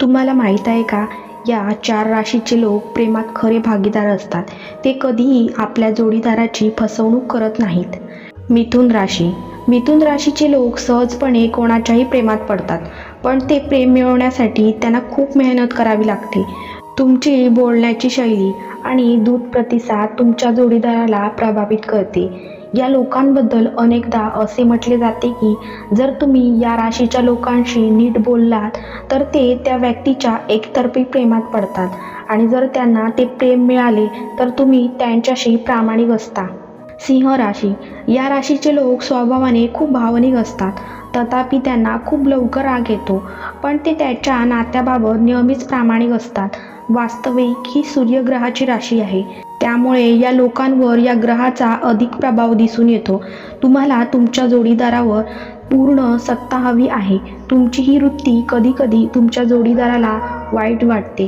तुम्हाला माहीत आहे का? या चार राशीचे लोक प्रेमात खरे भागीदार असतात. ते कधीही आपल्या जोडीदाराची फसवणूक करत नाहीत. मिथुन राशी. मिथुन राशीचे लोक सहजपणे कोणाच्याही प्रेमात पडतात पण ते प्रेम मिळवण्यासाठी त्यांना खूप मेहनत करावी लागते. तुमची बोलण्याची शैली आणि दूध प्रतिसाद तुमच्या जोडीदाराला प्रभावित करते. या लोकांबद्दल अनेकदा असे म्हटले जाते की जर तुम्ही या राशीच्या लोकांशी नीट बोललात तर ते त्या व्यक्तीच्या एकतर्फी प्रेमात पडतात. आणि जर त्यांना ते प्रेम मिळाले तर तुम्ही त्यांच्याशी प्रामाणिक असता. सिंह राशी. या राशीचे लोक स्वभावाने खूप भावनिक असतात. तथापि त्यांना खूप लवकर राग येतो. पण ते त्याच्या नात्याबाबत नेहमीच प्रामाणिक असतात. वास्तविक ही सूर्यग्रहाची राशी आहे. त्यामुळे या लोकांवर या ग्रहाचा अधिक प्रभाव दिसून येतो. तुम्हाला तुमच्या जोडीदारावर पूर्ण सत्ता हवी आहे. तुमची ही वृत्ती कधीकधी तुमच्या जोडीदाराला वाईट वाटते.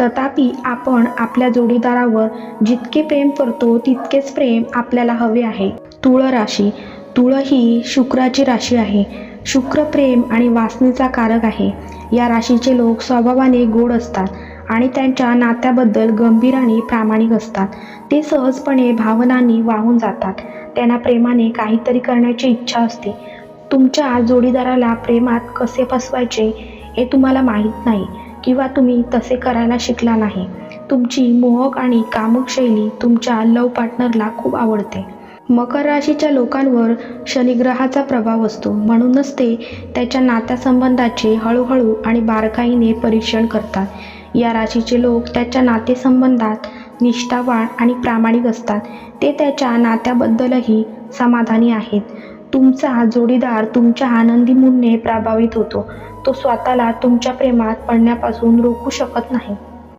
तथापि आपण आपल्या जोडीदारावर जितके प्रेम करतो तितकेच प्रेम आपल्याला हवे आहे. तुळ राशी. तुळ ही शुक्राची राशी आहे. शुक्र प्रेम आणि वासनेचा कारक आहे. या राशीचे लोक स्वभावाने गोड असतात. आणि त्यांच्या नात्याबद्दल गंभीर आणि प्रामाणिक असतात. ते सहजपणे भावनांनी वाहून जातात. त्यांना प्रेमाने काहीतरी करण्याची इच्छा असते. तुमच्या जोडीदाराला प्रेमात कसे फसवायचे हे तुम्हाला माहीत नाही किंवा तुम्ही तसे करायला शिकला नाही. तुमची मोहक आणि कामुक शैली तुमच्या लव पार्टनरला खूप आवडते. मकर राशीच्या लोकांवर शनिग्रहाचा प्रभाव असतो. म्हणूनच ते त्याच्या नात्यासंबंधाचे हळूहळू आणि बारकाईने परीक्षण करतात. या राशीचे लोक त्याच्या नातेसंबंधात निष्ठावान आणि प्रामाणिक असतात. ते त्याच्या नात्याबद्दलही समाधानी आहेत. तुमचा जोडीदार तुमच्या आनंदी मूडने प्रभावित होतो. तो स्वतःला तुमच्या प्रेमात पडण्यापासून रोखू शकत नाही.